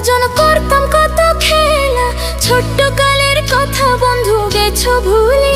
দুজন করতাম কত খেলা। ছোট্ট কালের কথা বন্ধু গেছো ভুলে।